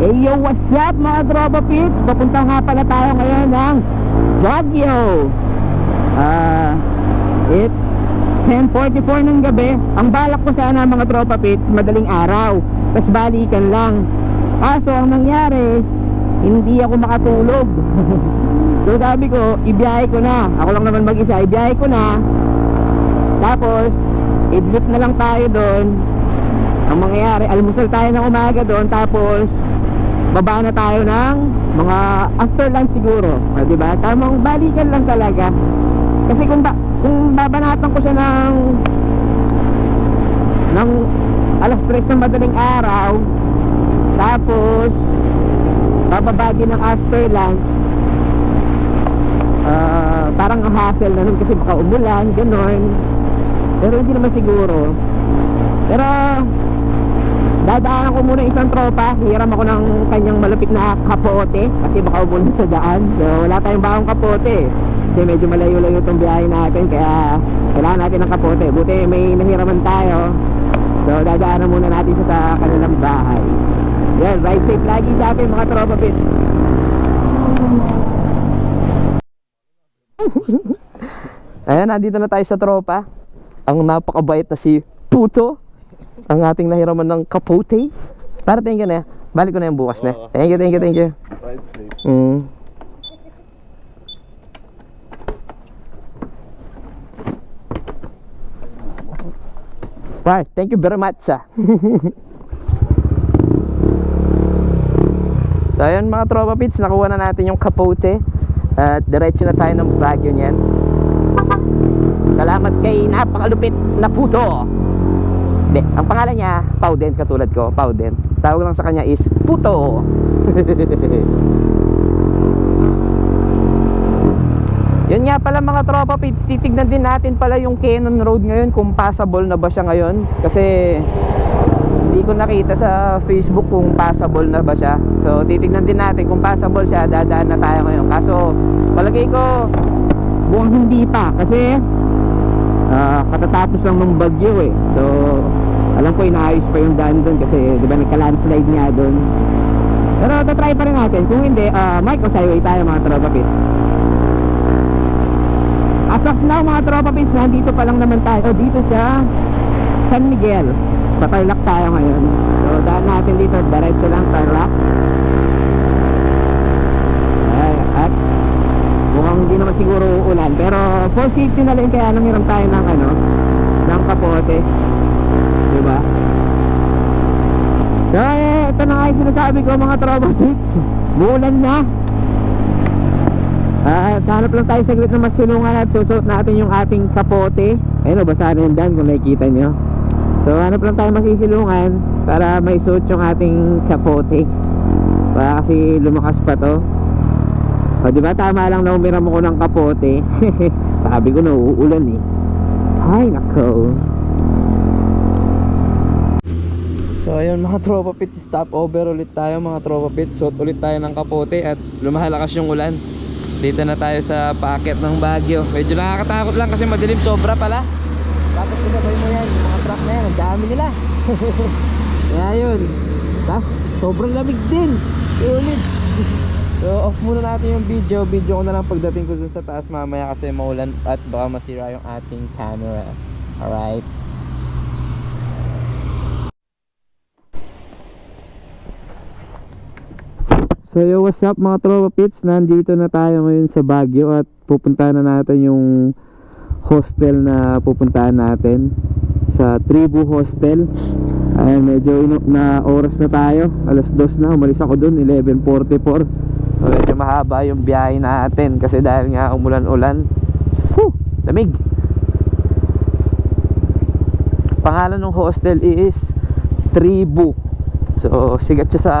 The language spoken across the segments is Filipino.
Hey yo, what's up mga tropa pits? Papunta nga pala tayo ngayon ng Baguio. Ah, It's 10.44 ng gabi. Ang balak ko sana mga tropa pits, madaling araw. Tapos balikan lang. Kaso ang nangyari, hindi ako makatulog. So sabi ko, ibiyahe ko na. Ako lang naman mag-isa, ibiyahe ko na. Tapos, idlip na lang tayo doon. Ang mangyayari, almusal tayo ng umaga doon. Tapos baba na tayo ng mga after lunch siguro, o, di ba? Tamang balikan lang talaga. Kasi kung ba, kung babanatan ko siya ng ng alas 3 ng madaling araw tapos bababa ng after lunch ah, parang ang hassle na nun kasi baka umulan, ganon pero hindi naman siguro pero dadaanan ko muna isang tropa. Hiram ako ng kanyang malupit na kapote kasi baka umulan sa daan. So wala tayong bakong kapote kasi medyo malayo-layo itong biyahe natin kaya kailangan natin ng kapote. Buti may nahiraman tayo. So dadaanan muna natin siya sa kanilang bahay. Yan ride safe lagi sa atin mga tropa pits Ayan, nandito na tayo sa tropa. Ang napakabait na si Puto. Ang ating nahiraman ng kapote. Para thank you na. Balik ko na yung bukas na. Thank you, thank you, thank you. Mm. Right, thank you very much, ah. so, ayun mga tropa pits, nakuha na natin yung kapote. At diretso na tayo ng Baguio niyan. Salamat kay napakalupit na puto. Hindi, ang pangalan niya, Pauden, katulad ko, Pauden. Tawag lang sa kanya is Puto. Yun nga pala mga tropa pits, titignan din natin pala yung Cannon Road ngayon kung passable na ba siya ngayon. Kasi hindi ko nakita sa Facebook kung passable na ba siya. So titignan din natin kung passable siya, dadaan na tayo ngayon. Kaso palagay ko buong hindi pa kasi ah, katatapos lang ng bagyo eh. So alam ko inaayos pa yung daan doon kasi di ba nagka-landslide nga doon. Pero tatry pa rin natin. Kung hindi, uh, Mike Highway tayo mga tropa pits. As of now mga tropa pits, nandito pa lang naman tayo dito sa San Miguel. Patarlak tayo ngayon. So daan natin dito, diretso lang Tarlac. Ay, at mukhang hindi naman siguro uulan. Pero for safety na rin kaya nanghiram tayo ng ano, ng kapote. Diba? So eh, ito na nga yung sinasabi ko mga tropa pits. Muulan na. Ah, hanap lang tayo saglit na masilungan at susuot natin yung ating kapote. Ayun o, basa na yung daan kung nakikita nyo. So, hanap lang tayo masisilungan para may suot yung ating kapote. Para kasi lumakas pa to. O, di ba tama lang na umiram ako ng kapote. Sabi ko na uulan eh. Ay, nako. So ayun mga tropa pits, stop over ulit tayo mga tropa pits. Suot ulit tayo ng kapote at lumahalakas yung ulan. Dito na tayo sa packet ng Baguio. Medyo nakakatakot lang kasi madilim sobra pala. Tapos kasabay mo yan, mga truck na yan, ang dami nila. Kaya yun Tapos sobrang lamig din. Ulit. So off muna natin yung video. Video ko na lang pagdating ko dun sa taas mamaya kasi maulan At baka masira yung ating camera. Alright So yo, what's up mga tropa pits? Nandito na tayo ngayon sa Baguio at pupuntahan na natin yung hostel na pupuntahan natin sa Tribu Hostel. Ay medyo na oras na tayo. Alas 2 na, umalis ako dun 11:44. So, medyo mahaba yung biyahe natin kasi dahil nga umulan-ulan. Whew, lamig. Pangalan ng hostel is Tribu. So sigat siya sa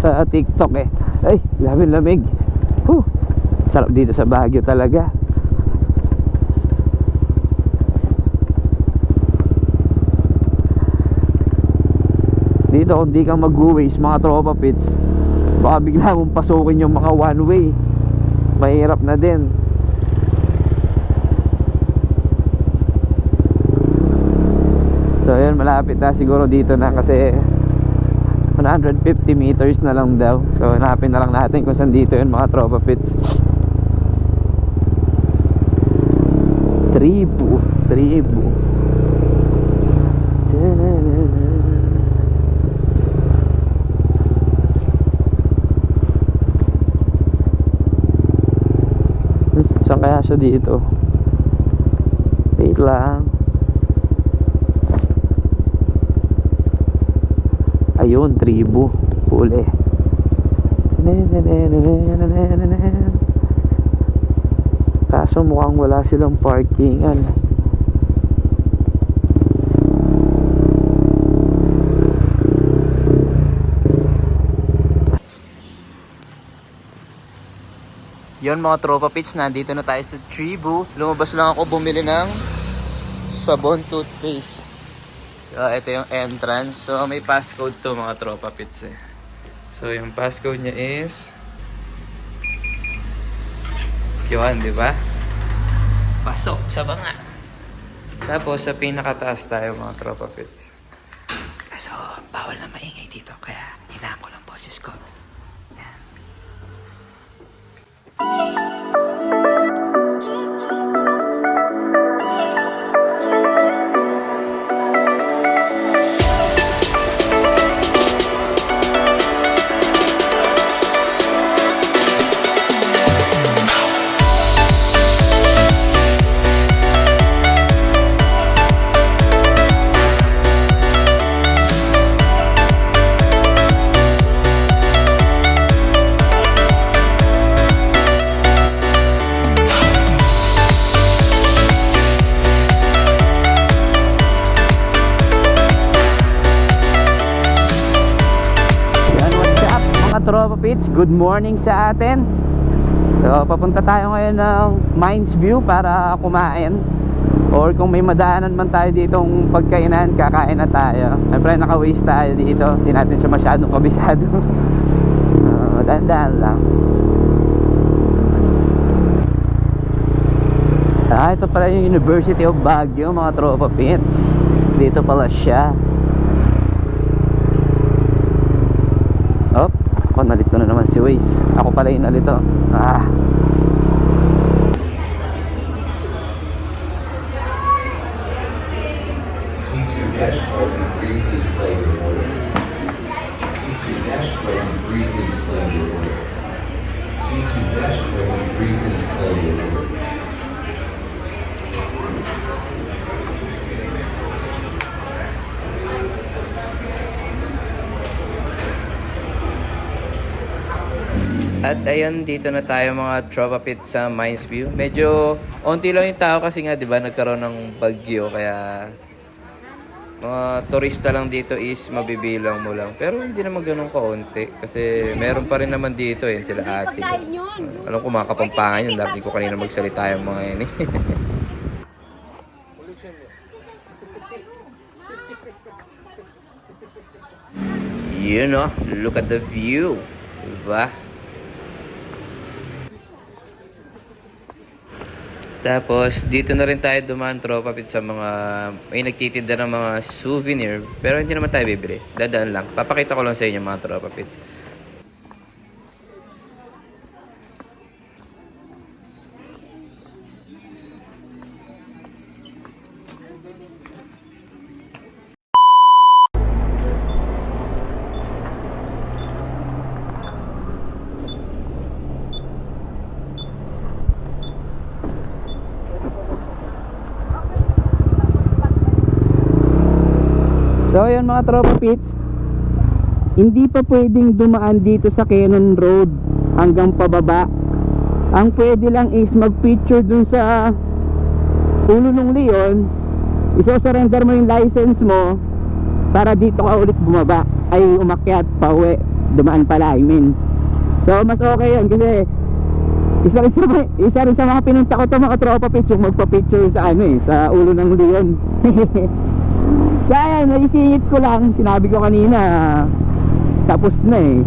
sa TikTok eh. Ay, lamig lamig. Huh. Sarap dito sa Baguio talaga. Dito kung di ka mag-waste mga tropa pits, baka bigla mong pasukin yung mga one way. Mahirap na din. So yun, malapit na siguro dito na kasi 150 meters na lang daw. So, hanapin na lang natin kung saan dito yun mga tropa pits. Tribu, tribu. Saan kaya siya dito? Wait lang. Ayun, tribu. Huli. Kaso mukhang wala silang parkingan. Yon mga tropa pits, nandito na tayo sa Tribu. Lumabas lang ako bumili ng sabon toothpaste. So, ito yung entrance. So, may passcode to mga tropa pits eh. So, yung passcode niya is... Yun, di ba? Pasok sa banga. Tapos, sa pinakataas tayo mga tropa pits. Kaso, bawal na maingay dito. Kaya, mga tropa pits? Good morning sa atin. So, papunta tayo ngayon ng Mines View para kumain. Or kung may madaanan man tayo ditong pagkainan, kakain na tayo. Siyempre, naka-waste tayo dito. Hindi natin siya masyadong kabisado. uh, Dandan lang. Ah, ito pala yung University of Baguio, mga tropa pits. Dito pala siya. Ako nalito na naman si Waze. Ako pala yung nalito. Ah. C2-23, please claim your order. C2-23, please claim your order. C2-23, please claim your order. At ayun, dito na tayo mga tropa pits sa Mines View. Medyo onti lang yung tao kasi nga 'di ba nagkaroon ng bagyo kaya mga turista lang dito is mabibilang mo lang. Pero hindi naman ganun kaunti kasi meron pa rin naman dito eh sila ate. Alam ko mga kapampangan yun, dati ko kanina magsalita yung mga yun eh. you know, look at the view. Diba? Tapos, dito na rin tayo dumaan tropa pit sa mga, may nagtitinda ng mga souvenir. Pero hindi naman tayo bibili. Dadaan lang. Papakita ko lang sa inyo mga tropa pits. So yun mga tropa pits Hindi pa pwedeng dumaan dito sa Cannon Road Hanggang pababa. Ang pwede lang is mag picture dun sa Ulo ng Leon. Isosurrender mo yung license mo Para dito ka ulit bumaba. Ay umakyat pa uwi Dumaan pala I mean. So mas okay yun kasi isa rin, sa, isa rin sa mga pinunta ko to mga tropa Yung magpa-picture sa ano eh Sa ulo ng Leon Sayang, naisingit ko lang. Sinabi ko kanina, tapos na eh.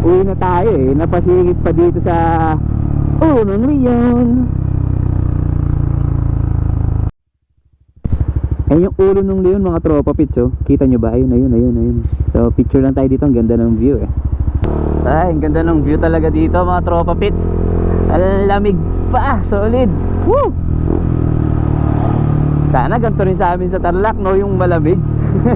Uwi na tayo eh. Napasingit pa dito sa Unong Leon. Ayun yung ulo ng leon mga tropa pits oh. Kita nyo ba? Ayun, ayun, ayun, ayun. So picture lang tayo dito. Ang ganda ng view eh. Ay, ang ganda ng view talaga dito mga tropa pits. Ang lamig pa. Solid. Woo! Sana ganito rin sa amin sa Tarlac no yung malamig.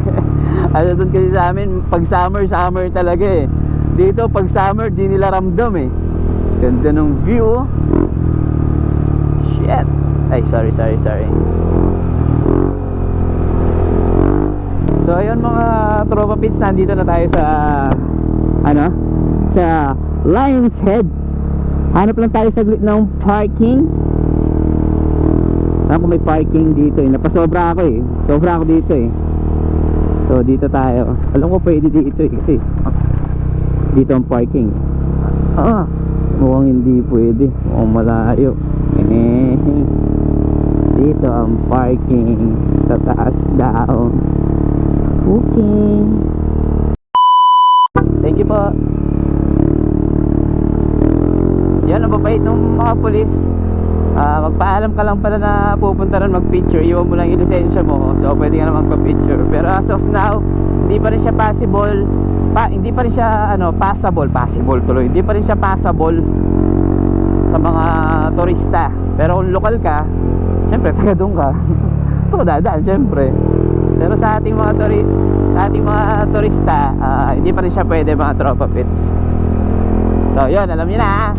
ano doon kasi sa amin pag summer summer talaga eh. Dito pag summer di nila ramdam eh. Ganda ng view. oh. Shit. Ay sorry sorry sorry. So ayun mga tropa pits nandito na tayo sa ano sa Lions Head. Hanap lang tayo saglit ng parking. Alam ko may parking dito eh. Napasobra ako eh. Sobra ako dito eh. So dito tayo. Alam ko pwede dito eh kasi dito ang parking. Ah, mukhang hindi pwede. Mukhang malayo. Eh, dito ang parking sa taas daw. Okay. Thank you po. Yan, ang babait ng mga polis. Ah, magpaalam ka lang pala na pupunta rin mag-picture. Iwan mo lang yung lisensya mo. So, pwede ka na magpa-picture. Pero as of now, hindi pa rin siya possible. Pa, hindi pa rin siya ano, passable, passable tuloy. Hindi pa rin siya passable sa mga turista. Pero kung lokal ka, syempre taga doon ka. Ito ka dadaan, syempre. Pero sa ating mga turi sa ating mga turista, ah, hindi pa rin siya pwede mga tropa pits. So, yun, alam niyo na.